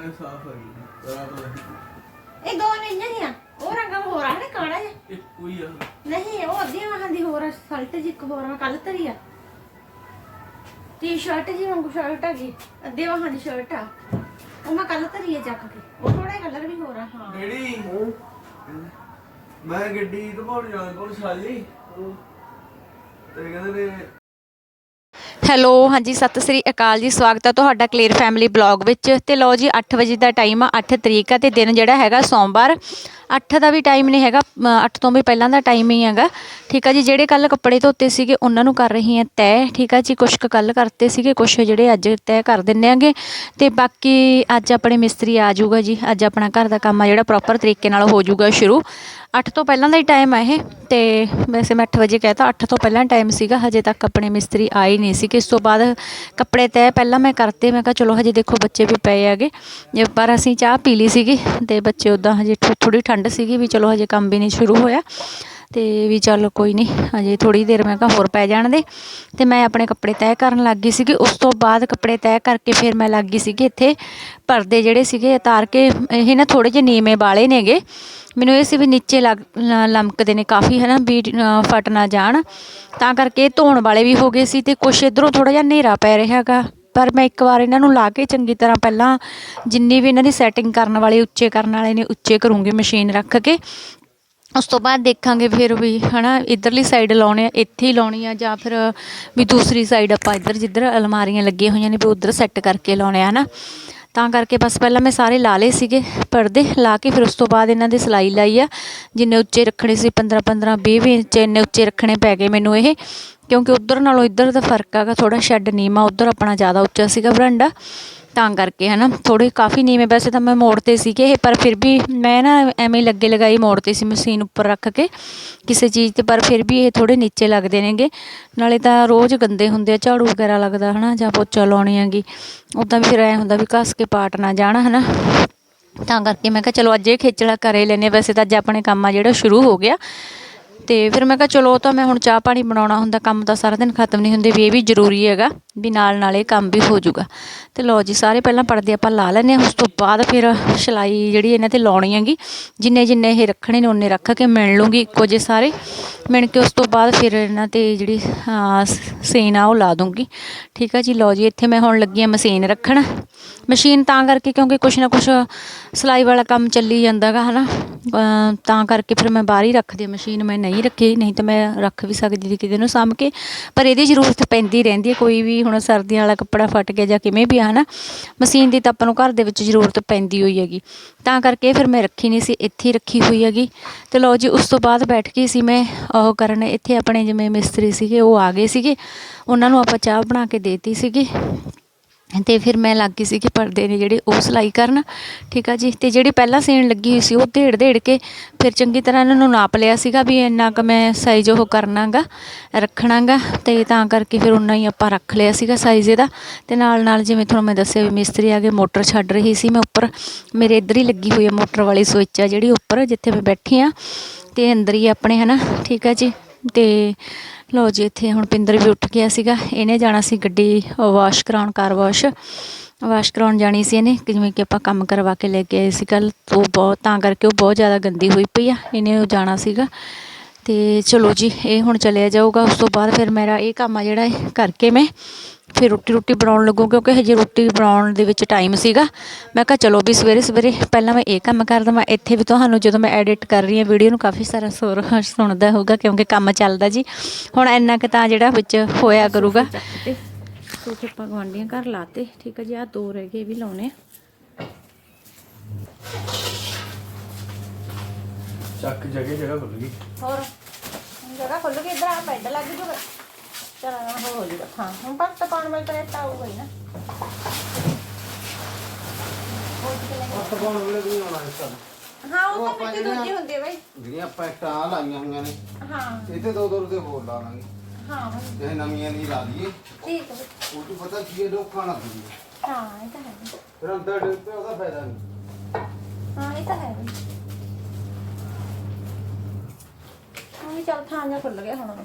ਮੈਂ ਸਾਫ਼ ਆ ਗਈ ਰਾਤ ਨੂੰ। ਇਹ ਦੋ ਨਹੀਂ ਨਹੀਂ ਉਹ ਰੰਗ ਹੋਰ ਆ ਨਾ ਕਾਲਾ ਜਿਹਾ? ਇੱਕੋ ਹੀ ਆ। ਨਹੀਂ ਉਹ ਅੱਧੀ ਵਾਹਾਂ ਦੀ ਹੋਰ ਆ ਸਲਟ ਜੀ ਇੱਕ ਹੋਰ ਆ ਕੱਲ ਤਰੀ ਆ। ਟੀ-ਸ਼ਰਟ ਜੀ ਵਾਂਗੂ ਸ਼ਰਟ ਆ ਜੀ ਅੱਧੇ ਵਾਹਾਂ ਦੀ ਸ਼ਰਟ ਆ। ਉਹ ਮੈਂ ਕੱਲ ਤਰੀ ਆ ਚੱਕ ਕੇ ਉਹ ਥੋੜਾ ਕਲਰ ਵੀ ਹੋਰ ਆ ਹਾਂ। ਡੈਡੀ ਮੈਂ ਗੱਡੀ ਧਵਾਉਣ ਜਾਣਾ ਕੋਲ ਸਾਲੀ। ਤੇ ਕਹਿੰਦੇ ਨੇ ਹੈਲੋ, ਹਾਂਜੀ, ਸਤਿ ਸ੍ਰੀ ਅਕਾਲ ਜੀ, ਸਵਾਗਤ ਹੈ ਤੁਹਾਡਾ ਕਲੀਅਰ ਫੈਮਿਲੀ ਬਲੌਗ ਵਿੱਚ। ਤੇ ਲਓ ਜੀ 8 ਵਜੇ ਦਾ ਟਾਈਮ ਆ 8 ਤਰੀਕ ਆ, ਤੇ ਦਿਨ ਜਿਹੜਾ ਹੈਗਾ ਸੋਮਵਾਰ। ਅੱਠ ਦਾ ਵੀ ਟਾਈਮ ਨਹੀਂ ਹੈਗਾ ਅੱਠ ਤੋਂ ਵੀ ਪਹਿਲਾਂ ਦਾ ਟਾਈਮ ਹੀ ਹੈਗਾ। ਠੀਕ ਆ ਜੀ, ਜਿਹੜੇ ਕੱਲ੍ਹ ਕੱਪੜੇ ਧੋਤੇ ਸੀਗੇ, ਉਹਨਾਂ ਨੂੰ ਕਰ ਰਹੀ ਹਾਂ ਤੈਅ ਠੀਕ ਆ ਜੀ, ਕੁਛ ਕੁ ਕੱਲ੍ਹ ਕਰਤੇ ਸੀਗੇ, ਕੁਛ ਜਿਹੜੇ ਅੱਜ ਤੈਅ ਕਰ ਦਿੰਨੇ ਆਂਗੇ। ਤੇ ਬਾਕੀ ਅੱਜ ਆਪਣੇ ਮਿਸਤਰੀ ਆ ਜਾਊਗਾ ਜੀ, ਅੱਜ ਆਪਣਾ ਘਰ ਦਾ ਕੰਮ ਆ ਜਿਹੜਾ ਪ੍ਰੋਪਰ ਤਰੀਕੇ ਨਾਲ ਹੋ ਜਾਊਗਾ ਸ਼ੁਰੂ। 8 ਤੋਂ ਪਹਿਲਾਂ ਦਾ ਹੀ ਟਾਈਮ ਹੈ ਇਹ, ਤੇ ਵੈਸੇ ਮੈਂ 8 ਵਜੇ ਕਹਿਤਾ 8 ਤੋਂ ਪਹਿਲਾਂ ਟਾਈਮ ਸੀਗਾ, ਹਜੇ ਤੱਕ ਆਪਣੇ ਮਿਸਤਰੀ ਆਏ ਨਹੀਂ ਸੀ ਇਸ ਤੋਂ ਬਾਅਦ ਕੱਪੜੇ ਤੈਅ ਪਹਿਲਾਂ ਮੈਂ ਕਰਤੇ, ਮੈਂ ਕਿਹਾ ਚਲੋ ਹਜੇ ਦੇਖੋ ਬੱਚੇ ਵੀ ਪਏ ਹੈਗੇ। ਜੇ ਪਰ ਅਸੀਂ ਚਾਹ ਪੀ ਲਈ ਸੀਗੀ, ਤੇ ਬੱਚੇ ਉਦਾਂ ਹਜੇ ਥੋੜੀ ਠੰਡ ਸੀਗੀ ਵੀ ਚਲੋ ਹਜੇ ਕੰਮ ਵੀ ਨਹੀਂ ਸ਼ੁਰੂ ਹੋਇਆ। ਤੇ ਵੀ ਚੱਲ ਕੋਈ ਨਹੀਂ, ਹਜੇ ਥੋੜੀ ਦੇਰ ਮੈਂ ਕਿਹਾ ਹੋਰ ਪੈ ਜਾਣ ਦੇ। ਤੇ ਮੈਂ ਆਪਣੇ ਕੱਪੜੇ ਤੈਅ ਕਰਨ ਲੱਗ ਗਈ ਸੀਗੀ। ਉਸ ਤੋਂ ਬਾਅਦ ਕੱਪੜੇ ਤੈਅ ਕਰਕੇ ਫਿਰ ਮੈਂ ਲੱਗ ਗਈ ਸੀਗੀ ਇੱਥੇ ਪਰਦੇ ਜਿਹੜੇ ਸੀਗੇ ਉਤਾਰ ਕੇ, ਇਹ ਨਾ ਥੋੜੇ ਜਿਹੇ ਨੀਵੇਂ ਵਾਲੇ ਨੇਗੇ ਮੈਨੂੰ ਇਹ ਸੀ ਵੀ ਨੀਚੇ ਲੱਗ ਲਮਕਦੇ ਨੇ ਕਾਫੀ ਹੈ ਨਾ ਵੀ ਫਟ ਨਾ ਜਾਣ। ਤਾਂ ਕਰਕੇ ਇਹ ਧੋਣ ਵਾਲੇ ਵੀ ਹੋ ਗਏ ਸੀ ਤੇ ਕੁਛ ਇਧਰੋਂ ਥੋੜਾ ਜਿਹਾ ਹਨੇਰਾ ਪੈ ਰਿਹਾ ਹੈਗਾ ਪਰ ਮੈਂ ਇੱਕ ਵਾਰ ਇਹਨਾਂ ਨੂੰ ਲਾ ਕੇ ਚੰਗੀ ਤਰ੍ਹਾਂ ਪਹਿਲਾਂ ਜਿੰਨੀ ਵੀ ਇਹਨਾਂ ਦੀ ਸੈਟਿੰਗ ਕਰਨ ਵਾਲੇ, ਉੱਚੇ ਕਰਨ ਵਾਲੇ ਨੇ, ਉੱਚੇ ਕਰੂੰਗੀ ਮਸ਼ੀਨ ਰੱਖ ਕੇ। ਉਸ ਤੋਂ ਬਾਅਦ ਦੇਖਾਂਗੇ ਫਿਰ ਵੀ, ਹਨਾ, ਇਧਰਲੀ ਸਾਈਡ ਲਾਉਣੇ ਆ, ਇੱਥੇ ਹੀ ਲਾਉਣੀ ਆ ਜਾਂ ਫਿਰ ਵੀ ਦੂਸਰੀ ਸਾਈਡ ਆਪਾਂ ਇੱਧਰ ਜਿੱਧਰ ਅਲਮਾਰੀਆਂ ਲੱਗੀਆਂ ਹੋਈਆਂ ਨੇ ਵੀ ਉਧਰ ਸੈੱਟ ਕਰਕੇ ਲਾਉਣੇ ਆ, ਹਨਾ। ਤਾਂ ਕਰਕੇ ਬਸ ਪਹਿਲਾਂ ਮੈਂ ਸਾਰੇ ਲਾ ਲਏ ਸੀਗੇ ਪਰਦੇ, ਲਾ ਕੇ ਫਿਰ ਉਸ ਤੋਂ ਬਾਅਦ ਇਹਨਾਂ ਦੀ ਸਿਲਾਈ ਲਾਈ ਆ। ਜਿੰਨੇ ਉੱਚੇ ਰੱਖਣੇ ਸੀ 15 15 20 20 ਇੰਚ ਇੰਨੇ ਉੱਚੇ ਰੱਖਣੇ ਪੈ ਗਏ ਮੈਨੂੰ ਇਹ। ਕਿਉਂਕਿ ਉਧਰ ਨਾਲੋਂ ਇੱਧਰ ਦਾ ਫ਼ਰਕ ਹੈਗਾ ਥੋੜਾ ਸ਼ੈੱਡ ਨੀਮਾ ਉਧਰ ਆਪਣਾ ਜ਼ਿਆਦਾ ਉੱਚਾ ਸੀਗਾ ਬਰਾਂਡਾ ਤਾਂ ਕਰਕੇ ਹਨਾ ਥੋੜੇ ਕਾਫੀ ਨੀਵੇਂ, ਵੈਸੇ ਤਾਂ ਮੈਂ ਮੋੜ 'ਤੇ ਸੀਗੇ ਇਹ, ਪਰ ਫਿਰ ਵੀ ਮੈਂ ਨਾ ਐਵੇਂ ਹੀ ਲੱਗੇ ਲਗਾਈ ਮੋੜ 'ਤੇ ਸੀ ਮਸ਼ੀਨ ਉੱਪਰ ਰੱਖ ਕੇ ਕਿਸੇ ਚੀਜ਼ ਤੇ, ਪਰ ਫਿਰ ਵੀ ਇਹ ਥੋੜੇ ਨੀਚੇ ਲੱਗਦੇ ਨੇਗੇ। ਨਾਲੇ ਤਾਂ ਰੋਜ਼ ਗੰਦੇ ਹੁੰਦੇ ਆ, ਝਾੜੂ ਵਗੈਰਾ ਲੱਗਦਾ ਹਨਾ, ਜਾਂ ਪੋਚਾ ਲਾਉਣੀ ਹੈਗੀ ਉਦਾਂ ਵੀ ਫਿਰ ਐ ਹੁੰਦਾ ਵੀ ਘਸ ਕੇ ਪਾਟ ਨਾ ਜਾਣ ਹਨਾ। ਤਾਂ ਕਰਕੇ ਮੈਂ ਕਿਹਾ ਚਲੋ ਅੱਜ ਇਹ ਖੇਚਲਾ ਕਰੇ ਲੈਨੇ ਵੈਸੇ ਤਾਂ ਅੱਜ ਆਪਣੇ ਕੰਮ ਆ ਜਿਹੜਾ ਸ਼ੁਰੂ ਹੋ ਗਿਆ। ਤੇ ਫਿਰ ਮੈਂ ਕਿਹਾ ਚਲੋ ਉਹ ਤਾਂ ਮੈਂ ਹੁਣ ਚਾਹ ਪਾਣੀ ਬਣਾਉਣਾ ਹੁੰਦਾ, ਕੰਮ ਤਾਂ ਸਾਰਾ ਦਿਨ ਖਤਮ ਨਹੀਂ ਹੁੰਦੇ, ਵੀ ਇਹ ਵੀ ਜ਼ਰੂਰੀ ਹੈਗਾ ਵੀ ਨਾਲ ਨਾਲ ਇਹ ਕੰਮ ਵੀ ਹੋ ਜਾਊਗਾ। ਤੇ ਲਓ ਜੀ, ਸਾਰੇ ਪਹਿਲਾਂ ਪਰਦੇ ਆਪਾਂ ਲਾ ਲੈਨੇ ਆ ਉਸ ਤੋਂ ਬਾਅਦ ਫਿਰ ਸਿਲਾਈ ਜਿਹੜੀ ਇਹਨਾਂ ਤੇ ਲਾਉਣੀ ਹੈਗੀ, ਜਿੰਨੇ ਜਿੰਨੇ ਇਹ ਰੱਖਣੇ ਨੇ ਉਹਨੇ ਰੱਖ ਕੇ ਮਿਣ ਲੂੰਗੀ ਇੱਕੋ ਜੇ ਸਾਰੇ। ਮਿਣ ਕੇ ਉਸ ਤੋਂ ਬਾਅਦ ਫਿਰ ਇਹਨਾਂ ਤੇ ਜਿਹੜੀ ਸੀਨ ਆ ਉਹ ਲਾ ਦੂੰਗੀ। ਠੀਕ ਆ ਜੀ, ਲਓ ਜੀ, ਇੱਥੇ ਮੈਂ ਹੁਣ ਲੱਗੀ ਆ ਮਸ਼ੀਨ ਰੱਖਣ। ਮਸ਼ੀਨ ਤਾਂ ਕਰਕੇ ਕਿਉਂਕਿ ਕੁਛ ਨਾ ਕੁਛ ਸਿਲਾਈ ਵਾਲਾ ਕੰਮ ਚੱਲੀ ਜਾਂਦਾਗਾ ਹਨਾ। ਅਮ ਤਾਂ ਕਰਕੇ ਫਿਰ ਮੈਂ ਬਾਹਰ ਹੀ ਰੱਖਦੀ ਮਸ਼ੀਨ ਮੈਂ ਨਹੀਂ ਰੱਖੀ, ਨਹੀਂ ਤਾਂ ਮੈਂ ਰੱਖ ਵੀ ਸਕਦੀ ਸੀ ਕਿਤੇ ਨੂੰ ਸਾਂਭ ਕੇ। ਪਰ ਇਹਦੀ ਜ਼ਰੂਰਤ ਪੈਂਦੀ ਰਹਿੰਦੀ ਹੈ, ਕੋਈ ਵੀ ਹੁਣ ਸਰਦੀਆਂ ਵਾਲਾ ਕੱਪੜਾ ਫਟ ਗਿਆ ਜਾਂ ਕਿਵੇਂ ਵੀ ਆ ਨਾ ਮਸ਼ੀਨ ਦੀ ਤਾਂ ਆਪਾਂ ਨੂੰ ਘਰ ਦੇ ਵਿੱਚ ਜ਼ਰੂਰਤ ਪੈਂਦੀ ਹੋਈ ਹੈਗੀ। ਤਾਂ ਕਰਕੇ ਫਿਰ ਮੈਂ ਰੱਖੀ ਨਹੀਂ ਸੀ, ਇੱਥੇ ਹੀ ਰੱਖੀ ਹੋਈ ਹੈਗੀ। ਤੇ ਲਓ ਜੀ, ਉਸ ਤੋਂ ਬਾਅਦ ਬੈਠ ਗਈ ਸੀ ਮੈਂ, ਉਹ ਕਰਨ ਇੱਥੇ ਆਪਣੇ ਜਿਵੇਂ ਮਿਸਤਰੀ ਸੀਗੇ, ਉਹ ਆ ਗਏ ਸੀਗੇ। ਉਹਨਾਂ ਨੂੰ ਆਪਾਂ ਚਾਹ ਬਣਾ ਕੇ ਦੇਤੀ ਸੀਗੀ। ਅਤੇ ਫਿਰ ਮੈਂ ਲੱਗ ਗਈ ਸੀ ਕਿ ਪਰਦੇ ਨੇ ਜਿਹੜੇ ਉਹ ਸਿਲਾਈ ਕਰਨ, ਠੀਕ ਆ ਜੀ? ਅਤੇ ਜਿਹੜੀ ਪਹਿਲਾਂ ਸੀਨ ਲੱਗੀ ਹੋਈ ਸੀ ਉਹ ਢੇੜ ਢੇੜ ਕੇ ਫਿਰ ਚੰਗੀ ਤਰ੍ਹਾਂ ਇਹਨਾਂ ਨੂੰ ਨਾਪ ਲਿਆ ਸੀਗਾ ਵੀ ਇੰਨਾ ਕੁ ਮੈਂ ਸਾਈਜ਼ ਉਹ ਕਰਨਾ ਗਾ ਰੱਖਣਾ ਗਾ ਅਤੇ ਤਾਂ ਕਰਕੇ ਫਿਰ ਉਨਾ ਹੀ ਆਪਾਂ ਰੱਖ ਲਿਆ ਸੀਗਾ ਸਾਈਜ਼ ਇਹਦਾ। ਅਤੇ ਨਾਲ ਨਾਲ ਜਿਵੇਂ ਤੁਹਾਨੂੰ ਮੈਂ ਦੱਸਿਆ ਵੀ ਮਿਸਤਰੀ ਆ ਕੇ ਮੋਟਰ ਛੱਡ ਰਹੀ ਸੀ, ਮੈਂ ਉੱਪਰ ਮੇਰੇ ਇੱਧਰ ਹੀ ਲੱਗੀ ਹੋਈ ਆ ਮੋਟਰ ਵਾਲੀ ਸਵਿੱਚ ਆ ਜਿਹੜੀ ਉੱਪਰ ਜਿੱਥੇ ਮੈਂ ਬੈਠੀ ਆ ਅਤੇ ਅੰਦਰ ਹੀ ਆਪਣੇ ਹੈ ਨਾ ਠੀਕ ਆ ਜੀ? ਤੇ ਲਓ ਜੀ, ਇੱਥੇ ਹੁਣ ਪਿੰਦਰ ਵੀ ਉੱਠ ਗਿਆ ਸੀਗਾ। ਇਹਨੇ ਜਾਣਾ ਸੀ ਗੱਡੀ ਵਾਸ਼ ਕਰਾਉਣ, ਕਾਰ ਵਾਸ਼। ਵਾਸ਼ ਕਰਾਉਣ ਜਾਣੀ ਸੀ ਇਹਨੇ, ਕਿ ਜਿਵੇਂ ਕਿ ਆਪਾਂ ਕੰਮ ਕਰਵਾ ਕੇ ਲੈ ਕੇ ਆਏ ਸੀ ਕੱਲ ਉਹ ਬਹੁਤ, ਤਾਂ ਕਰਕੇ ਉਹ ਬਹੁਤ ਜ਼ਿਆਦਾ ਗੰਦੀ ਹੋਈ ਪਈ ਆ, ਇਹਨੇ ਉਹ ਜਾਣਾ ਸੀਗਾ। ਤੇ ਚਲੋ ਜੀ, ਇਹ ਹੁਣ ਚਲਿਆ ਜਾਊਗਾ। ਉਸ ਤੋਂ ਬਾਅਦ ਫਿਰ ਮੇਰਾ ਇਹ ਕੰਮ ਆ ਜਿਹੜਾ ਕਰਕੇ ਮੈਂ ਫਿਰ ਰੋਟੀ ਰੋਟੀ ਬਣਾਉਣ ਲੱਗੂ ਕਿਉਂਕਿ ਹਜੇ ਰੋਟੀ ਬਣਾਉਣ ਦੇ ਵਿੱਚ ਟਾਈਮ ਸੀਗਾ। ਮੈਂ ਕਿਹਾ ਚਲੋ ਵੀ ਸਵੇਰੇ ਸਵੇਰੇ ਪਹਿਲਾਂ ਮੈਂ ਇਹ ਕੰਮ ਕਰ ਦਵਾਂ ਇੱਥੇ ਵੀ ਤੁਹਾਨੂੰ ਜਦੋਂ ਮੈਂ ਐਡਿਟ ਕਰ ਰਹੀ ਹਾਂ ਵੀਡੀਓ ਨੂੰ ਕਾਫੀ ਸਾਰਾ ਸੁਰ ਸੁਣਦਾ ਹੋਊਗਾ ਕਿਉਂਕਿ ਕੰਮ ਚੱਲਦਾ ਜੀ। ਹੁਣ ਇੰਨਾ ਕੁ ਤਾਂ ਜਿਹੜਾ ਵਿੱਚ ਹੋਇਆ ਕਰੂਗਾ। ਸੋਫੇ ਆਪਾਂ ਗਵਾਂਡੀਆਂ ਘਰ ਲਾਤੇ ਠੀਕ ਹੈ ਜੀ ਆ ਦੋ ਰਹਿ ਗਏ ਵੀ ਲਾਉਣੇ ਆ। ਚੱਕ ਜਗ੍ਹਾ ਜਗ੍ਹਾ ਖੁੱਲ ਗਈ। ਹੋਰ ਜਗ੍ਹਾ ਖੁੱਲ ਗਈ ਇਧਰ ਆ ਬੈੱਡ ਲੱਗ ਜੂਗਾ ਚਲ ਨਾ ਹੋ ਜੂਗਾ। ਹਾਂ ਹੁਣ ਪਰ ਤਾਂ ਪਾਣ ਮੈਂ ਤਾਂ ਆਊਗਾ ਹੀ ਨਾ। ਹੱਥ ਪਾਉਣ ਵੇਲੇ ਵੀ ਆਉਣਾ ਇਸ ਤਰ੍ਹਾਂ ਹਾਂ ਉਹ ਤਾਂ ਮਿੱਟੀ ਦੂਜੀ ਹੁੰਦੀ ਹੈ ਬਾਈ। ਜਿਹੜੀਆਂ ਆਪਾਂ ਇੱਟਾਂ ਲਾਈਆਂ ਹੋਈਆਂ ਨੇ ਹਾਂ। ਇੱਥੇ ਦੋ ਦੋ ਰੁਪਏ ਹੋਰ ਲਾ ਲਾਂਗੇ। ਹਾਂ ਬਾਈ, ਜੇ ਨਵੀਆਂ ਦੀ ਲਾ ਲਈਏ। ਠੀਕ ਹੈ ਬਾਈ। ਉਹ ਤੋਂ ਪਤਾ ਕੀ ਹੈ ਲੋਕਾਂ ਨਾਲ ਹਾਂ ਇਹ ਤਾਂ ਹੈ ਬਾਈ। ਫਿਰ ਅੰਦਰ ਡਿੱਗ ਪਿਆ ਉਹਦਾ ਫਾਇਦਾ ਨਹੀਂ। ਹਾਂ ਇਹ ਤਾਂ ਹੈ ਬਾਈ। ਹਾਂ ਵੀ ਚੱਲ ਥਾਂ ਜਿਹਾ ਖੁੱਲ ਗਿਆ ਹੁਣ।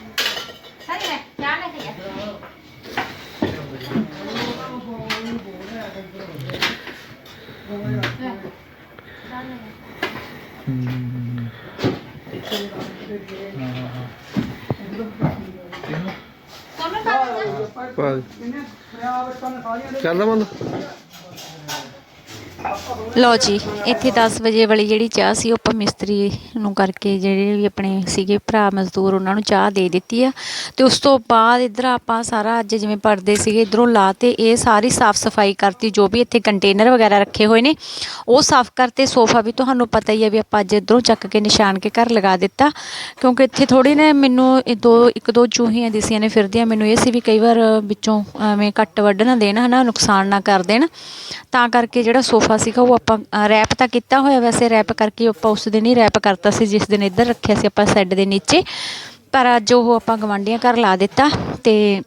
ਪਾ ਪਾ ਕਰਦਾ ਬੰਦ ਲਓ ਜੀ, ਇੱਥੇ 10 ਵਜੇ ਵਾਲੀ ਜਿਹੜੀ ਚਾਹ ਸੀ, ਉਹ ਆਪਾਂ ਮਿਸਤਰੀ ਨੂੰ ਕਰਕੇ ਜਿਹੜੇ ਵੀ ਆਪਣੇ ਸੀਗੇ ਭਰਾ ਮਜ਼ਦੂਰ, ਉਹਨਾਂ ਨੂੰ ਚਾਹ ਦੇ ਦਿੱਤੀ ਆ। ਤੇ ਉਸ ਤੋਂ ਬਾਅਦ ਇੱਧਰ ਆਪਾਂ ਸਾਰਾ ਅੱਜ ਜਿਵੇਂ ਪਰਦੇ ਸੀਗੇ, ਇਧਰੋਂ ਲਾਤੇ, ਇਹ ਸਾਰੀ ਸਾਫ਼ ਸਫ਼ਾਈ ਕਰਤੀ, ਜੋ ਵੀ ਇੱਥੇ ਕੰਟੇਨਰ ਵਗੈਰਾ ਰੱਖੇ ਹੋਏ ਨੇ, ਉਹ ਸਾਫ਼ ਕਰਤੇ। ਸੋਫਾ ਵੀ ਤੁਹਾਨੂੰ ਪਤਾ ਹੀ ਆ ਵੀ ਆਪਾਂ ਅੱਜ ਇਧਰੋਂ ਚੱਕ ਕੇ ਨਿਸ਼ਾਨ ਕੇ ਘਰ ਲਗਾ ਦਿੱਤਾ, ਕਿਉਂਕਿ ਇੱਥੇ ਥੋੜੀ ਨੇ ਮੈਨੂੰ ਇਹ ਦੋ, ਇੱਕ ਦੋ ਚੂਹੀਆਂ ਦਿਸੀਆਂ ਨੇ ਫਿਰਦੀਆਂ, ਮੈਨੂੰ ਇਹ ਸੀ ਵੀ ਕਈ ਵਾਰ ਵਿੱਚੋਂ ਐਵੇਂ ਕੱਟ ਵੱਢ ਨਾ ਦੇਣ, ਹਨਾ, ਨੁਕਸਾਨ ਨਾ ਕਰ ਦੇਣ। ਤਾਂ ਕਰਕੇ ਜਿਹੜਾ ਸੋਫਾ ਸੀਗਾ, ਉਹ ਆਪਾਂ ਰੈਪ ਤਾਂ ਕੀਤਾ ਹੋਇਆ ਵੈਸੇ ਰੈਪ ਕਰਕੇ ਆਪਾਂ ਉਸ ਦਿਨ ਹੀ ਰੈਪ ਕਰਤਾ ਸੀ, ਜਿਸ ਦਿਨ ਇੱਧਰ ਰੱਖਿਆ ਸੀ ਆਪਾਂ ਸੈੱਡ ਦੇ ਨੀਚੇ। ਪਰ ਅੱਜ ਉਹ ਆਪਾਂ ਗਵਾਂਢੀਆਂ ਘਰ ਲਾ ਦਿੱਤਾ ਤੇ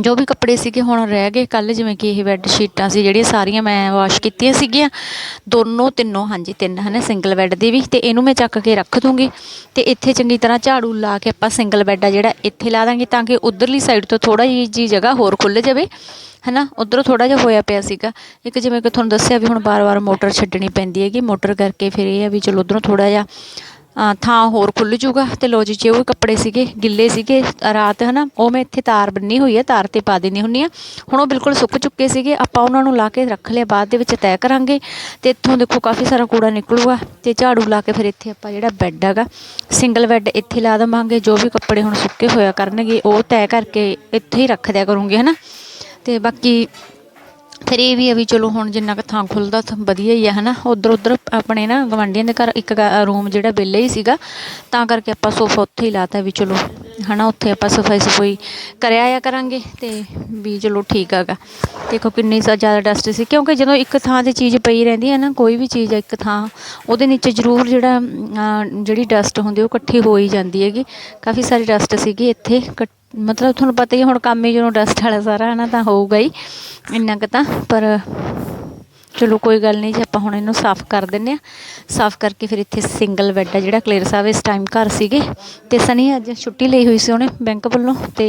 ਜੋ ਵੀ ਕੱਪੜੇ ਸੀਗੇ ਹੁਣ ਰਹਿ ਗਏ ਕੱਲ ਜਿਵੇਂ ਕਿ ਇਹ ਬੈੱਡ ਸ਼ੀਟਾਂ ਸੀ, ਜਿਹੜੀਆਂ ਸਾਰੀਆਂ ਮੈਂ ਵਾਸ਼ ਕੀਤੀਆਂ ਸੀਗੀਆਂ। ਦੋਨੋਂ ਤਿੰਨੋਂ, ਹਾਂਜੀ, ਤਿੰਨ ਹਨਾ ਸਿੰਗਲ ਬੈੱਡ ਦੀ ਵੀ। ਤੇ ਇਹਨੂੰ ਮੈਂ ਚੱਕ ਕੇ ਰੱਖ ਦੂੰਗੀ। ਤੇ ਇੱਥੇ ਚੰਗੀ ਤਰ੍ਹਾਂ ਝਾੜੂ ਲਾ ਕੇ ਆਪਾਂ ਸਿੰਗਲ ਬੈੱਡ ਆ ਜਿਹੜਾ, ਇੱਥੇ ਲਾ ਦਾਂਗੇ ਤਾਂ ਕਿ ਉਧਰਲੀ ਸਾਈਡ ਤੋਂ ਥੋੜਾ ਜਿਹੀ ਜੀ ਜਗ੍ਹਾ ਹੋਰ ਖੁੱਲ ਜਾਵੇ, ਹਨਾ। ਉਧਰੋਂ ਥੋੜਾ ਜਿਹਾ ਹੋਇਆ ਪਿਆ ਸੀਗਾ। ਇੱਕ ਜਿਵੇਂ ਕਿ ਤੁਹਾਨੂੰ ਦੱਸਿਆ ਵੀ ਹੁਣ ਬਾਰ-ਬਾਰ ਮੋਟਰ ਛੱਡਣੀ ਪੈਂਦੀ ਹੈਗੀ। ਮੋਟਰ ਕਰਕੇ ਫਿਰ ਇਹ ਆ ਵੀ ਚਲੋ ਉਧਰੋਂ ਥੋੜਾ ਜਿਹਾ ਥਾਂ ਹੋਰ ਖੁੱਲ ਜੂਗਾ ਤੇ ਲੋ ਜੀ, ਜੇ ਉਹ ਕੱਪੜੇ ਸੀਗੇ, ਗਿੱਲੇ ਸੀਗੇ, ਰਾਤ, ਹਨਾ, ਉਹ ਮੈਂ ਇੱਥੇ ਤਾਰ ਬੰਨੀ ਹੋਈ ਹੈ ਤਾਰ ਤੇ ਪਾ ਦਿੰਦੀ ਹੁੰਨੀ ਆ। ਹੁਣ ਉਹ ਬਿਲਕੁਲ ਸੁੱਕ ਚੁੱਕੇ ਸੀਗੇ, ਆਪਾਂ ਉਹਨਾਂ ਨੂੰ ਲਾ ਕੇ ਰੱਖ ਲਿਆ, ਬਾਅਦ ਦੇ ਵਿੱਚ ਤੈਅ ਕਰਾਂਗੇ। ਤੇ ਇੱਥੋਂ ਦੇਖੋ, ਕਾਫੀ ਸਾਰਾ ਕੂੜਾ ਨਿਕਲੂਗਾ ਤੇ ਝਾੜੂ ਲਾ ਕੇ ਫਿਰ ਇੱਥੇ ਆਪਾਂ ਜਿਹੜਾ ਬੈੱਡ ਹੈਗਾ ਸਿੰਗਲ ਬੈੱਡ ਇੱਥੇ ਲਾ ਦੇਵਾਂਗੇ, ਜੋ ਵੀ ਕੱਪੜੇ ਹੁਣ ਸੁੱਕੇ ਹੋਇਆ ਕਰਨਗੇ, ਉਹ ਤੈਅ ਕਰਕੇ ਇੱਥੇ ਹੀ ਰੱਖ ਦਿਆ ਕਰੂੰਗੀ, ਹਨਾ। ਤੇ ਬਾਕੀ ਫਿਰ ਇਹ ਵੀ ਆ ਵੀ ਚਲੋ ਹੁਣ ਜਿੰਨਾ ਕੁ ਥਾਂ ਖੁੱਲਦਾ ਤਾਂ ਵਧੀਆ ਹੀ ਆ, ਹਨਾ? ਉਧਰ ਉਧਰ ਆਪਣੇ ਨਾ ਗਵਾਂਢੀਆਂ ਦੇ ਘਰ ਇੱਕ ਰੂਮ ਜਿਹੜਾ ਵਿਹਲਾ ਹੀ ਸੀਗਾ, ਤਾਂ ਕਰਕੇ ਆਪਾਂ ਸੋਫਾ ਉੱਥੇ ਹੀ ਲਾਤਾ ਵੀ ਚਲੋ। ਹੈ ਨਾ ਉੱਥੇ ਆਪਾਂ ਸਫ਼ਾਈ ਸਫ਼ਾਈ ਕਰਿਆ ਆ ਕਰਾਂਗੇ ਅਤੇ ਵੀ ਚਲੋ ਠੀਕ ਹੈਗਾ। ਦੇਖੋ ਕਿੰਨੀ ਸਾ, ਜ਼ਿਆਦਾ ਡਸਟ ਸੀ, ਕਿਉਂਕਿ ਜਦੋਂ ਇੱਕ ਥਾਂ ਤੇ ਚੀਜ਼ ਪਈ ਰਹਿੰਦੀ ਹੈ ਨਾ, ਕੋਈ ਵੀ ਚੀਜ਼ ਇੱਕ ਥਾਂ, ਉਹਦੇ ਨੀਚੇ ਜ਼ਰੂਰ ਜਿਹੜਾ ਜਿਹੜੀ ਡਸਟ ਹੁੰਦੀ ਉਹ ਇਕੱਠੀ ਹੋ ਹੀ ਜਾਂਦੀ ਹੈਗੀ। ਕਾਫੀ ਸਾਰੀ ਡਸਟ ਸੀਗੀ ਇੱਥੇ ਇਕੱਠ- ਮਤਲਬ ਤੁਹਾਨੂੰ ਪਤਾ ਹੀ ਆ ਹੁਣ ਕੰਮ ਹੀ ਜਦੋਂ ਡਸਟ ਵਾਲਾ ਸਾਰਾ ਹੈ ਨਾ ਤਾਂ ਹੋਊਗਾ ਹੀ, ਇੰਨਾ ਕੁ ਤਾਂ, ਪਰ ਚਲੋ ਕੋਈ ਗੱਲ ਨਹੀਂ ਜੀ, ਆਪਾਂ ਹੁਣ ਇਹਨੂੰ ਸਾਫ਼ ਕਰ ਦਿੰਨੇ ਆ ਸਾਫ਼ ਕਰਕੇ ਫਿਰ ਇੱਥੇ ਸਿੰਗਲ ਬੈੱਡ ਆ ਜਿਹੜਾ ਕਲੇਰ ਸਾਹਿਬ ਇਸ ਟਾਈਮ ਘਰ ਸੀਗੇ। ਤੇ ਸਨੀ ਅੱਜ ਛੁੱਟੀ ਲਈ ਹੋਈ ਸੀ ਉਹਨੇ ਬੈਂਕ ਵੱਲੋਂ ਤੇ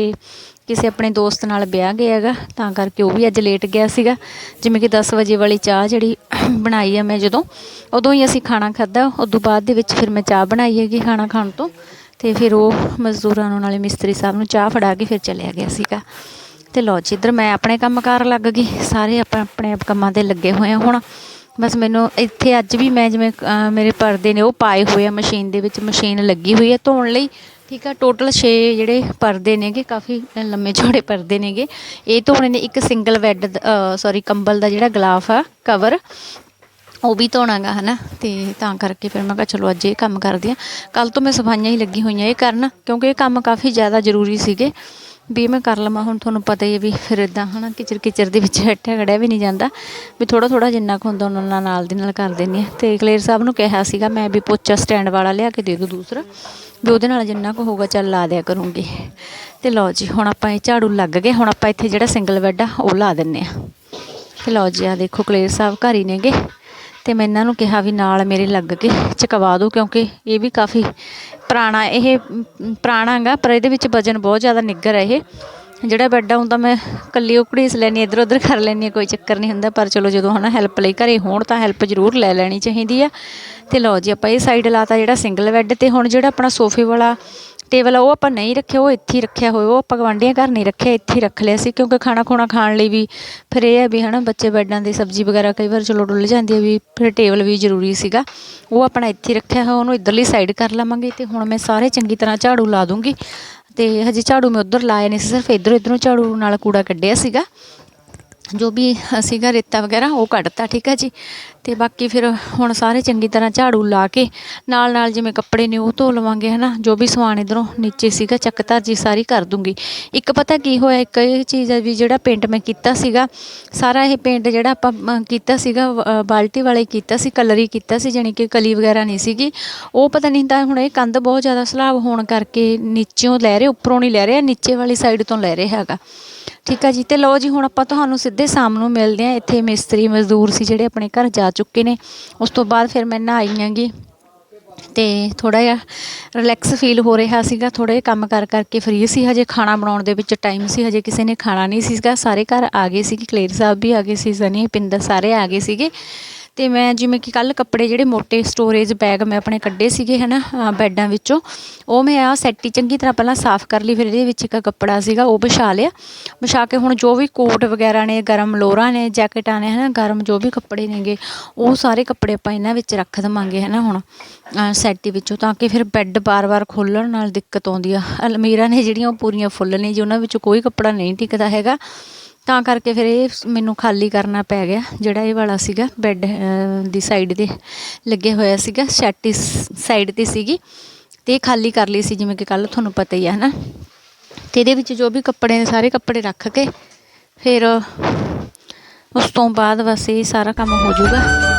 ਕਿਸੇ ਆਪਣੇ ਦੋਸਤ ਨਾਲ ਵਿਆਹ ਗਿਆ ਹੈਗਾ, ਤਾਂ ਕਰਕੇ ਉਹ ਵੀ ਅੱਜ ਲੇਟ ਗਿਆ ਸੀਗਾ। ਜਿਵੇਂ ਕਿ 10 ਵਜੇ ਵਾਲੀ ਚਾਹ ਜਿਹੜੀ ਬਣਾਈ ਆ ਮੈਂ ਜਦੋਂ, ਉਦੋਂ ਹੀ ਅਸੀਂ ਖਾਣਾ ਖਾਧਾ। ਉਦੋਂ ਬਾਅਦ ਦੇ ਵਿੱਚ ਫਿਰ ਮੈਂ ਚਾਹ ਬਣਾਈ ਹੈਗੀ ਖਾਣਾ ਖਾਣ ਤੋਂ। ਤੇ ਫਿਰ ਉਹ ਮਜ਼ਦੂਰਾਂ ਨੂੰ ਨਾਲੇ ਮਿਸਤਰੀ ਸਾਹਿਬ ਨੂੰ ਚਾਹ ਫੜਾ ਕੇ ਫਿਰ ਚਲਿਆ ਗਿਆ ਸੀਗਾ। ਤੇ ਲਓ ਜੀ, ਇੱਧਰ ਮੈਂ ਆਪਣੇ ਕੰਮ ਕਾਰ ਲੱਗ ਗਈ। ਸਾਰੇ ਆਪਾਂ ਆਪਣੇ ਕੰਮਾਂ ਤੇ ਲੱਗੇ ਹੋਏ ਆ ਹੁਣ। ਬਸ ਮੈਨੂੰ ਇੱਥੇ ਅੱਜ ਵੀ ਮੈਂ ਜਿਵੇਂ ਮੇਰੇ ਪਰਦੇ ਨੇ ਉਹ ਪਾਏ ਹੋਏ ਆ ਮਸ਼ੀਨ ਦੇ ਵਿੱਚ, ਮਸ਼ੀਨ ਲੱਗੀ ਹੋਈ ਹੈ ਧੋਣ ਲਈ। ਠੀਕ ਆ ਟੋਟਲ 6 ਜਿਹੜੇ ਪਰਦੇ ਨੇਗੇ, ਕਾਫੀ ਲੰਮੇ ਚੌੜੇ ਪਰਦੇ ਨੇਗੇ। ਇਹ ਧੋਣੇ ਨੇ ਇੱਕ ਸਿੰਗਲ ਬੈੱਡ ਸੌਰੀ ਕੰਬਲ ਦਾ ਜਿਹੜਾ ਗਲਾਫ ਆ ਕਵਰ ਉਹ ਵੀ ਧੋਣਾਗਾ, ਹਨਾ? ਤੇ ਤਾਂ ਕਰਕੇ ਫਿਰ ਮੈਂ ਕਿਹਾ ਚਲੋ ਅੱਜ ਇਹ ਕੰਮ ਕਰਦੀ ਆ। ਕੱਲ ਤੋਂ ਮੈਂ ਸਫਾਈਆਂ ਹੀ ਲੱਗੀ ਹੋਈਆਂ ਇਹ ਕਰਨ, ਕਿਉਂਕਿ ਇਹ ਕੰਮ ਕਾਫੀ ਜ਼ਿਆਦਾ ਜ਼ਰੂਰੀ ਸੀਗੇ। ਵੀ ਮੈਂ ਕਰ ਲਵਾਂ, ਹੁਣ ਤੁਹਾਨੂੰ ਪਤਾ ਹੀ ਹੈ ਵੀ ਫਿਰ ਇਦਾਂ ਹਨਾ, ਕਿਚਰ ਕਿਚਰ ਦੇ ਵਿੱਚ ਬੈਠਿਆ ਖੜਿਆ ਵੀ ਨਹੀਂ ਜਾਂਦਾ। ਵੀ ਥੋੜਾ ਥੋੜਾ ਜਿੰਨਾ ਕੁ ਹੁੰਦਾ, ਉਹਨਾਂ ਨਾਲ ਦੀ ਨਾਲ ਕਰ ਦਿੰਦੀ ਹਾਂ। ਤੇ ਕਲੇਰ ਸਾਹਿਬ ਨੂੰ ਕਿਹਾ ਸੀਗਾ, ਮੈਂ ਵੀ ਪੋਚਾ ਸਟੈਂਡ ਵਾਲਾ ਲਿਆ ਕੇ ਦੇ ਦੋ ਦੂਸਰਾ। ਵੀ ਉਹਦੇ ਨਾਲ ਜਿੰਨਾ ਕੁ ਹੋਊਗਾ, ਚੱਲ ਲਾ ਦਿਆ ਕਰੂੰਗੀ। ਤੇ ਲਓ ਜੀ, ਹੁਣ ਆਪਾਂ ਇਹ ਝਾੜੂ ਲੱਗ ਗਏ। ਹੁਣ ਆਪਾਂ ਇੱਥੇ ਜਿਹੜਾ ਸਿੰਗਲ ਬੈੱਡ ਆ, ਉਹ ਲਾ ਦਿੰਨੇ ਆ ਤੇ ਲਓ ਜੀ ਆ ਦੇਖੋ ਕਲੇਰ ਸਾਹਿਬ ਘਰ ਹੀ ਨੇਗੇ। ਤੇ ਮੈਂ ਇਹਨਾਂ ਨੂੰ ਕਿਹਾ ਵੀ ਨਾਲ ਮੇਰੇ ਲੱਗ ਕੇ ਚਕਵਾ ਦਿਓ, ਕਿਉਂਕਿ ਇਹ ਵੀ ਕਾਫੀ ਪੁਰਾਣਾ, ਇਹ ਪੁਰਾਣਾ ਹੈਗਾ, ਪਰ ਇਹਦੇ ਵਿੱਚ ਵਜਨ ਬਹੁਤ ਜ਼ਿਆਦਾ ਨਿੱਗਰ ਹੈ ਇਹ। ਜਿਹੜਾ ਬੈੱਡ ਆ ਹੁੰਦਾ ਮੈਂ ਕੱਲੀ ਉਹ ਘੜੀਸ ਲੈਣੀ ਇੱਧਰ ਉੱਧਰ ਕਰ ਲੈਣੀ ਕੋਈ ਚੱਕਰ ਨਹੀਂ ਹੁੰਦਾ, ਪਰ ਚਲੋ ਜਦੋਂ ਹਨਾ ਹੈਲਪ ਲਈ ਘਰੇ ਹੋਣ, ਤਾਂ ਹੈਲਪ ਜ਼ਰੂਰ ਲੈ ਲੈਣੀ ਚਾਹੀਦੀ ਆ। ਤੇ ਲਓ ਜੀ, ਆਪਾਂ ਇਹ ਸਾਈਡ ਲਾਤਾ ਜਿਹੜਾ ਸਿੰਗਲ ਬੈੱਡ ਤੇ, ਹੁਣ ਜਿਹੜਾ ਆਪਣਾ ਸੋਫੇ ਵਾਲਾ ਟੇਬਲ ਆ ਉਹ ਆਪਾਂ ਨਹੀਂ ਰੱਖਿਆ, ਉਹ ਇੱਥੇ ਹੀ ਰੱਖਿਆ ਹੋਇਆ, ਉਹ ਆਪਾਂ ਗਵਾਂਢੀਆਂ ਘਰ ਨਹੀਂ ਰੱਖਿਆ, ਇੱਥੇ ਹੀ ਰੱਖ ਲਿਆ ਸੀ, ਕਿਉਂਕਿ ਖਾਣਾ ਖੁਣਾ ਖਾਣ ਲਈ ਵੀ ਫਿਰ ਇਹ ਹੈ ਵੀ ਹੈ ਨਾ ਬੱਚੇ ਬੈਡਾਂ ਦੀ ਸਬਜ਼ੀ ਵਗੈਰਾ ਕਈ ਵਾਰ ਚਲੋ ਡੁੱਲ ਜਾਂਦੀ ਹੈ ਵੀ, ਫਿਰ ਟੇਬਲ ਵੀ ਜ਼ਰੂਰੀ ਸੀਗਾ, ਉਹ ਆਪਣਾ ਇੱਥੇ ਰੱਖਿਆ ਹੋਇਆ, ਉਹਨੂੰ ਇੱਧਰਲੀ ਸਾਈਡ ਕਰ ਲਵਾਂਗੇ ਤੇ ਹੁਣ ਮੈਂ ਸਾਰੇ ਚੰਗੀ ਤਰ੍ਹਾਂ ਝਾੜੂ ਲਾ ਦੂੰਗੀ ਤੇ ਹਜੇ ਝਾੜੂ ਮੈਂ ਉੱਧਰ ਲਾਇਆ ਨਹੀਂ ਸੀ, ਸਿਰਫ ਇੱਧਰੋਂ ਇੱਧਰੋਂ ਝਾੜੂ ਨਾਲ ਕੂੜਾ ਕੱਢਿਆ ਸੀਗਾ। ਜੋ ਵੀ ਸੀਗਾ ਰੇਤਾ ਵਗੈਰਾ, ਉਹ ਕੱਢਤਾ, ਠੀਕ ਹੈ ਜੀ। ਅਤੇ ਬਾਕੀ ਫਿਰ ਹੁਣ ਸਾਰੇ ਚੰਗੀ ਤਰ੍ਹਾਂ ਝਾੜੂ ਲਾ ਕੇ ਨਾਲ ਨਾਲ ਜਿਵੇਂ ਕੱਪੜੇ ਨੇ ਉਹ ਧੋ ਲਵਾਂਗੇ ਹੈ ਨਾ ਜੋ ਵੀ ਸਮਾਨ ਇੱਧਰੋਂ ਨੀਚੇ ਸੀਗਾ ਚੱਕ ਧਰ ਜੀ, ਸਾਰੀ ਕਰ ਦੂੰਗੀ। ਇੱਕ ਪਤਾ ਕੀ ਹੋਇਆ, ਇੱਕ ਇਹ ਚੀਜ਼ ਹੈ ਵੀ ਜਿਹੜਾ ਪੇਂਟ ਮੈਂ ਕੀਤਾ ਸੀਗਾ, ਸਾਰਾ ਇਹ ਪੇਂਟ ਜਿਹੜਾ ਆਪਾਂ ਕੀਤਾ ਸੀਗਾ ਬਾਲਟੀ ਵਾਲੇ ਕੀਤਾ ਸੀ ਕਲਰ ਹੀ ਕੀਤਾ ਸੀ, ਜਾਣੀ ਕਿ ਕਲੀ ਵਗੈਰਾ ਨਹੀਂ ਸੀਗੀ। ਉਹ ਪਤਾ ਨਹੀਂ ਤਾਂ ਹੁਣ ਇਹ ਕੰਧ ਬਹੁਤ ਜ਼ਿਆਦਾ ਸਲਾਬ ਹੋਣ ਕਰਕੇ ਨੀਚਿਓਂ ਲੈ ਰਹੇ, ਉੱਪਰੋਂ ਨਹੀਂ ਲੈ ਰਹੇ ਨੀਚੇ ਵਾਲੀ ਸਾਈਡ ਤੋਂ ਲੈ ਰਹੇ ਹੈਗਾ। ਠੀਕ ਆ ਜੀ। ਤੇ ਲਓ ਜੀ, ਹੁਣ ਆਪਾਂ ਤੁਹਾਨੂੰ ਸਿੱਧੇ ਸ਼ਾਮ ਨੂੰ ਮਿਲਦੇ ਆ ਇੱਥੇ ਮਿਸਤਰੀ ਮਜ਼ਦੂਰ ਸੀ ਜਿਹੜੇ ਆਪਣੇ ਘਰ ਜਾ ਚੁੱਕੇ ਨੇ। ਉਸ ਤੋਂ ਬਾਅਦ ਫਿਰ ਮੈਂ ਨਹਾਈ ਆਂਗੀ। ਤੇ ਥੋੜਾ ਜਿਹਾ ਰਿਲੈਕਸ ਫੀਲ ਹੋ ਰਿਹਾ ਸੀਗਾ। ਥੋੜੇ ਕੰਮ ਕਰ ਕਰਕੇ ਫ੍ਰੀ ਸੀ। ਹਜੇ ਖਾਣਾ ਬਣਾਉਣ ਦੇ ਵਿੱਚ ਟਾਈਮ ਸੀ। ਹਜੇ ਕਿਸੇ ਨੇ ਖਾਣਾ ਨਹੀਂ ਸੀਗਾ। ਸਾਰੇ ਘਰ ਆ ਗਏ ਸੀ ਕਲੇਰ ਸਾਹਿਬ ਵੀ ਆ ਗਏ ਸੀ, ਸਨੀ, ਪਿੰਦਰ ਸਾਰੇ ਆ ਗਏ ਸੀਗੇ। ਤੇ ਮੈਂ ਜਿਵੇਂ ਕਿ ਕੱਲ ਕੱਪੜੇ ਜਿਹੜੇ ਮੋਟੇ ਸਟੋਰੇਜ ਬੈਗ ਮੈਂ ਆਪਣੇ ਕੱਢੇ ਸੀਗੇ ਹਨਾ ਅ, ਬੈੱਡਾਂ ਵਿੱਚੋਂ ਉਹ ਮੈਂ ਆ ਸੈੱਟੀ ਚੰਗੀ ਤਰ੍ਹਾਂ ਪਹਿਲਾਂ ਸਾਫ਼ ਕਰ ਲਈ ਫਿਰ ਇਹਦੇ ਵਿੱਚ ਇੱਕ ਕੱਪੜਾ ਸੀਗਾ ਉਹ ਵਿਛਾ ਲਿਆ। ਵਿਛਾ ਕੇ ਹੁਣ ਜੋ ਵੀ ਕੋਟ ਵਗੈਰਾ ਨੇ ਗਰਮ ਲੋਰਾਂ ਨੇ ਜੈਕਟਾਂ ਨੇ ਹਨਾ ਗਰਮ ਜੋ ਵੀ ਕੱਪੜੇ ਨੇਗੇ ਉਹ ਸਾਰੇ ਕੱਪੜੇ ਆਪਾਂ ਇਹਨਾਂ ਵਿੱਚ ਰੱਖ ਦਵਾਂਗੇ ਹਨਾ ਹੁਣ ਸੈੱਟੀ ਵਿੱਚੋਂ ਤਾਂ ਕਿ ਫਿਰ ਬੈੱਡ ਬਾਰ-ਬਾਰ ਖੋਲਣ ਨਾਲ ਦਿੱਕਤ ਆਉਂਦੀ ਆ। ਅਲਮੀਰਾ ਨੇ ਜਿਹੜੀਆਂ ਉਹ ਪੂਰੀਆਂ ਫੁੱਲ ਨੇ ਜੀ ਉਹਨਾਂ ਵਿੱਚ ਕੋਈ ਕੱਪੜਾ ਨਹੀਂ ਟਿਕਦਾ ਹੈਗਾ। ਤਾਂ ਕਰਕੇ ਫਿਰ ਇਹ ਮੈਨੂੰ ਖਾਲੀ ਕਰਨਾ ਪੈ ਗਿਆ, ਜਿਹੜਾ ਇਹ ਵਾਲਾ ਸੀਗਾ, ਬੈੱਡ ਦੀ ਸਾਈਡ ਤੇ ਲੱਗੇ ਹੋਇਆ ਸੀਗਾ, ਸ਼ੈਟੀ ਸਾਈਡ ਤੇ ਸੀਗੀ, ਤੇ ਇਹ ਖਾਲੀ ਕਰ ਲਈ ਸੀ, ਜਿਵੇਂ ਕਿ ਕੱਲ ਤੁਹਾਨੂੰ ਪਤਾ ਹੀ ਹੈ ਹਨਾ। ਤੇ ਇਹਦੇ ਵਿੱਚ ਜੋ ਵੀ ਕੱਪੜੇ ਨੇ, ਸਾਰੇ ਕੱਪੜੇ ਰੱਖ ਕੇ, ਫਿਰ ਉਸ ਤੋਂ ਬਾਅਦ ਬਸ ਇਹ ਸਾਰਾ ਕੰਮ ਹੋ ਜਾਊਗਾ।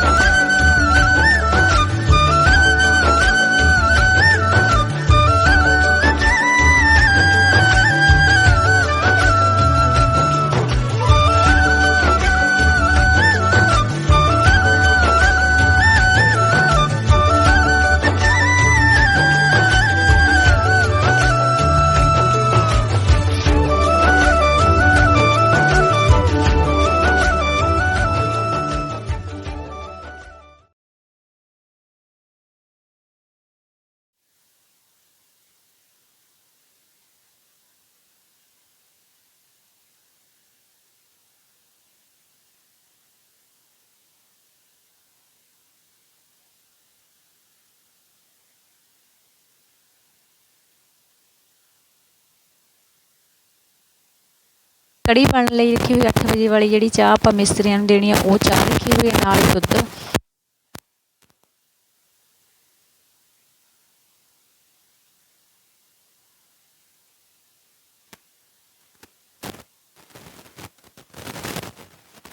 ਕੜੀ ਬਣਨ ਲਈ ਰੱਖੀ ਹੋਈ 8 ਵਜੇ ਵਾਲੀ ਜਿਹੜੀ ਚਾਹ ਆਪਾਂ ਮਿਸਤਰੀਆਂ ਨੂੰ ਦੇਣੀ ਆ, ਉਹ ਚਾਹ ਰੱਖੀ ਹੋਈ ਹੈ ਨਾਲ ਹੀ ਦੁੱਧ।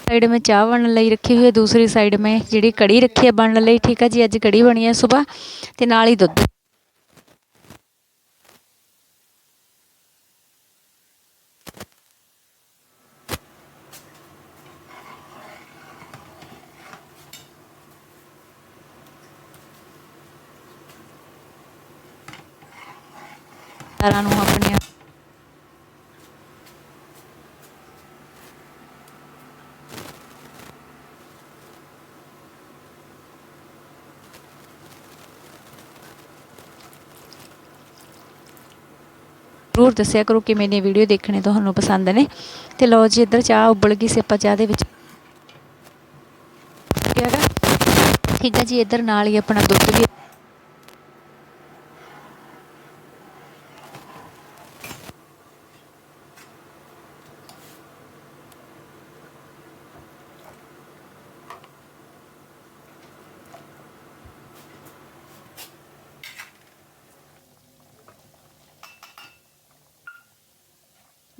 ਸਾਈਡ ਮੈਂ ਚਾਹ ਬਣਨ ਲਈ ਰੱਖੀ ਹੋਈ ਹੈ ਦੂਸਰੀ ਸਾਈਡ ਮੈਂ ਜਿਹੜੀ ਕੜੀ ਰੱਖੀ ਹੈ ਬਣਨ ਲਈ, ਠੀਕ ਹੈ ਜੀ, ਅੱਜ ਕੜੀ ਬਣੀ ਹੈ ਸਵੇਰ ਤੇ ਨਾਲ ਹੀ ਦੁੱਧ। ਸਾਰਾਂ ਨੂੰ ਆਪਣੀਆਂ। ਜ਼ਰੂਰ ਦੱਸਿਆ ਕਰੋ ਕਿ ਦੀਆਂ ਵੀਡੀਓ ਦੇਖਣੇ ਤੁਹਾਨੂੰ ਪਸੰਦ ਨੇ। ਤੇ ਲਓ ਜੀ, ਇੱਧਰ ਚਾਹ ਉਬਲ ਗਈ ਸੀ ਆਪਾਂ ਚਾਹ ਦੇ ਵਿੱਚ। ਠੀਕ ਹੈ ਜੀ, ਇੱਧਰ ਨਾਲ ਹੀ ਆਪਣਾ ਦੁੱਧ ਵੀ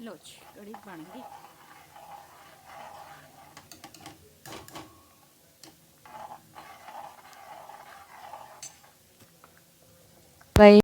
ਲਓ ਜੀ ਕੜੀ ਬਣ ਗਈ। ਬਾਈ